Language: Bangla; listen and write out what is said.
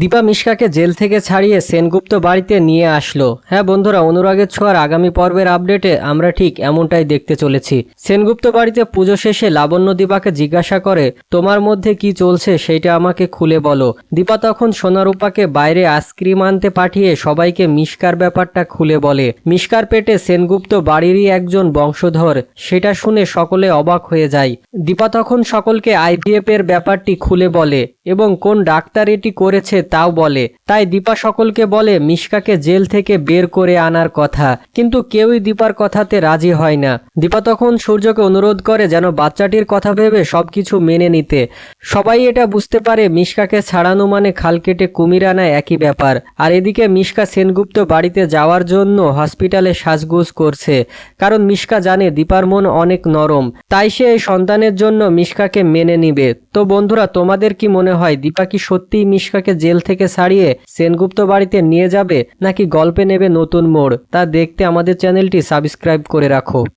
দীপা মিশকাকে জেল থেকে ছাড়িয়ে সেনগুপ্ত বাড়িতে নিয়ে আসলো। হ্যাঁ বন্ধুরা, অনুরাগের ছোঁয়ার আগামী পর্বের আপডেটে আমরা ঠিক এমনটাই দেখতে চলেছি। সেনগুপ্ত বাড়িতে পুজো শেষে লাবণ্য দীপাকে জিজ্ঞাসা করে, তোমার মধ্যে কি চলছে সেইটা আমাকে খুলে বলো। দীপা তখন সোনারূপাকে বাইরে আইসক্রিম আনতে পাঠিয়ে সবাইকে মিশকার ব্যাপারটা খুলে বলে। মিশকার পেটে সেনগুপ্ত বাড়িরই একজন বংশধর, সেটা শুনে সকলে অবাক হয়ে যায়। দীপা তখন সকলকে আইভিএফ এর ব্যাপারটি খুলে বলে, এবং কোন ডাক্তার এটি করেছে তাও বলে, তাই দীপা সকলকে বলে, মিশকাকে জেল থেকে বের করে আনার কথা। কিন্তু কেউই দীপার কথাতে রাজি হয় না। দীপা তখন সূর্যকে অনুরোধ করে যেন বাচ্চাটির কথা ভেবে সবকিছু মেনে নিতে। সবাই এটা বুঝতে পারে, মিশকাকে ছাড়ানো মানে খাল কেটে কুমির আনা একই ব্যাপার। আর এদিকে মিশকা সেনগুপ্ত বাড়িতে যাওয়ার জন্য হসপিটালে সাজগুজ করছে। কারণ মিশকা জানে দীপার মন অনেক নরম। তাই সে এই সন্তানের জন্য মিশকাকে মেনে নিবে। তো বন্ধুরা, তোমাদের কি মনে হয়, দীপা কি সত্যিই মিশকাকে জেল থেকে ছাড়িয়ে সেনগুপ্ত বাড়িতে নিয়ে যাবে নাকি গল্পে নেবে নতুন মোড়, তা দেখতে আমাদের চ্যানেলটি সাবস্ক্রাইব করে রাখো।